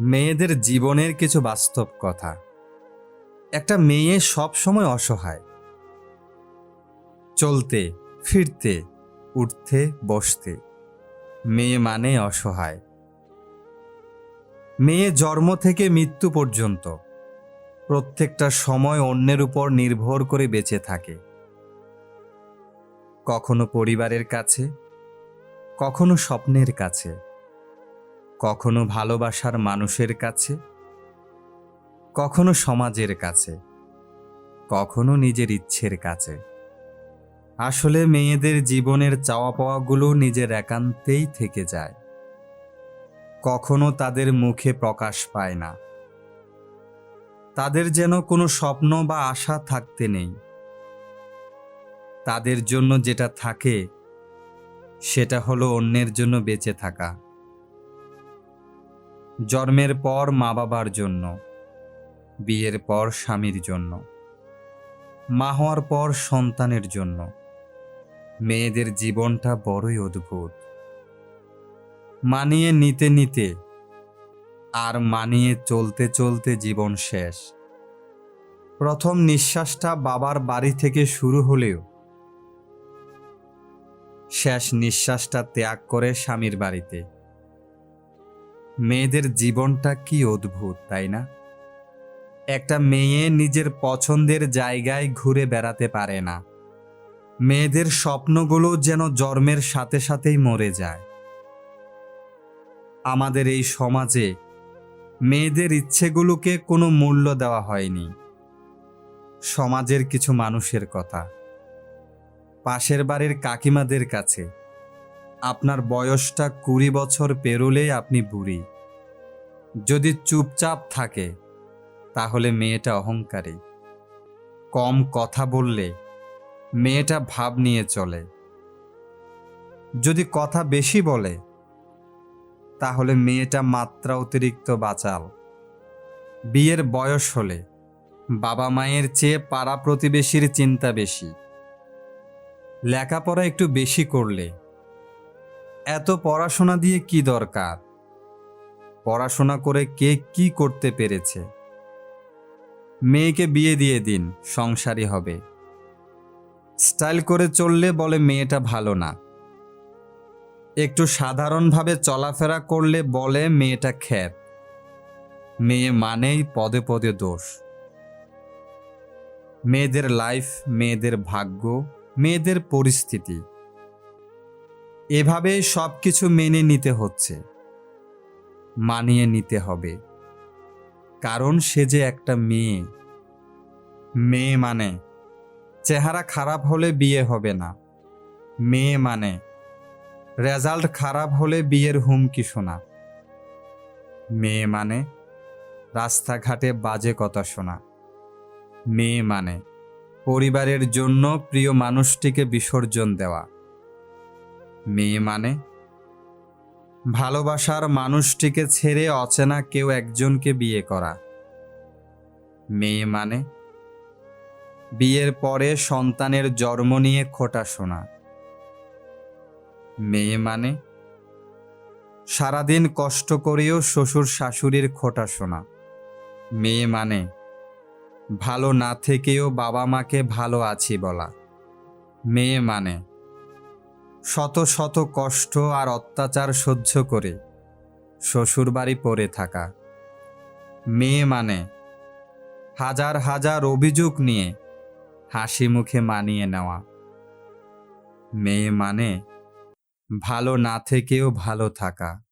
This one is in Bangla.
মেয়েদের জীবনের কিছু বাস্তব কথা। একটা মেয়ে সব সময় অসহায়। চলতে, ফিরতে, উঠতে, বসতে। মেয়ে মানে অসহায়। মেয়ে জন্ম থেকে মৃত্যু পর্যন্ত। প্রত্যেকটা সময় অন্যের উপর নির্ভর করে বেঁচে থাকে। কখনো পরিবারের কাছে, কখনো স্বপ্নের কাছে। কখনো ভালোবাসার মানুষের কাছে, কখনো সমাজের কাছে, কখনো নিজের ইচ্ছের কাছে। আসলে মেয়েদের জীবনের চাওয়া পাওয়াগুলো নিজের একান্তেই থেকে যায়। কখনো তাদের মুখে প্রকাশ পায় না। তাদের যেন কোনো স্বপ্ন বা আশা থাকতে নেই। তাদের জন্য যেটা থাকে, সেটা হলো অন্যের জন্য বেঁচে থাকা। জন্মের পর মা বাবার জন্য, বিয়ের পর স্বামীর জন্য, মা হওয়ার পর সন্তানের জন্য। মেয়েদের জীবনটা বড়ই অদ্ভুত। মানিয়ে নিতে নিতে আর মানিয়ে চলতে চলতে জীবন শেষ। প্রথম নিঃশ্বাসটা বাবার বাড়ি থেকে শুরু হলেও, শেষ নিঃশ্বাসটা ত্যাগ করে স্বামীর বাড়িতে। মেয়েদের জীবনটা কি অদ্ভুত, তাই না? একটা মেয়ে নিজের পছন্দের জায়গায় ঘুরে বেড়াতে পারে না। মেয়েদের স্বপ্নগুলো যেন জন্মের সাথে সাথেই মরে যায়। আমাদের এই সমাজে মেয়েদের ইচ্ছেগুলোকে কোনো মূল্য দেওয়া হয়নি। সমাজের কিছু মানুষের কথা। পাশের বাড়ির কাকিমাদের কাছে আপনার বয়সটা কুড়ি বছর পেরোলেই আপনি বুড়ি। যদি চুপচাপ থাকে, তাহলে মেয়েটা অহংকারী। কম কথা বললে মেয়েটা ভাব নিয়ে চলে। যদি কথা বেশি বলে, তাহলে মেয়েটা মাত্রা অতিরিক্ত বাচাল। বিয়ের বয়স হলে বাবা মায়ের চেয়ে পাড়া প্রতিবেশীর চিন্তা বেশি। লেখাপড়া একটু বেশি করলে এত পড়াশোনা দিয়ে কি দরকার? পড়াশোনা করে কে কি করতে পেরেছে? মেয়েকে বিয়ে দিয়ে দিন সংসারী হবে। স্টাইল করে চললে বলে মেয়েটা ভালো না। একটু সাধারণভাবে চলাফেরা করলে বলে মেয়েটা খ্যাত। মেয়ে মানেই পদে পদে দোষ। মেয়েদের লাইফ মেয়েদের ভাগ্য, মেয়েদের পরিস্থিতি। এভাবে সব কিছু মেনে নিতে হচ্ছে। মানিয়ে নিতে হবে। কারণ সে যে একটা মেয়ে। মেয়ে মানে চেহারা খারাপ হলে বিয়ে হবে না। মেয়ে মানে রেজাল্ট খারাপ হলে বিয়ের হুমকি শোনা। মেয়ে মানে রাস্তাঘাটে বাজে কথা শোনা। মেয়ে মানে পরিবারের জন্য প্রিয় মানুষটিকে বিসর্জন দেওয়া। মেয়ে মানে? ভালোবাসার মানুষটিকে ছেড়ে অচেনা কেউ একজনকে বিয়ে করা। মেয়ে মানে? বিয়ের পরে সন্তানের জন্ম নিয়ে খোটা শোনা। মেয়ে মানে? সারাদিন কষ্ট করেও শ্বশুর শাশুড়ির খোটা শোনা। মেয়ে মানে? ভালো না থেকেও বাবা মাকে ভালো আছি বলা। মেয়ে মানে? শত শত কষ্ট আর অত্যাচার সহ্য করে শ্বশুরবাড়ি পড়ে থাকা। মেয়ে মানে হাজার হাজার অভিযোগ নিয়ে হাসি মুখে মানিয়ে নেওয়া। মেয়ে মানে ভালো না থেকেও ভালো থাকা।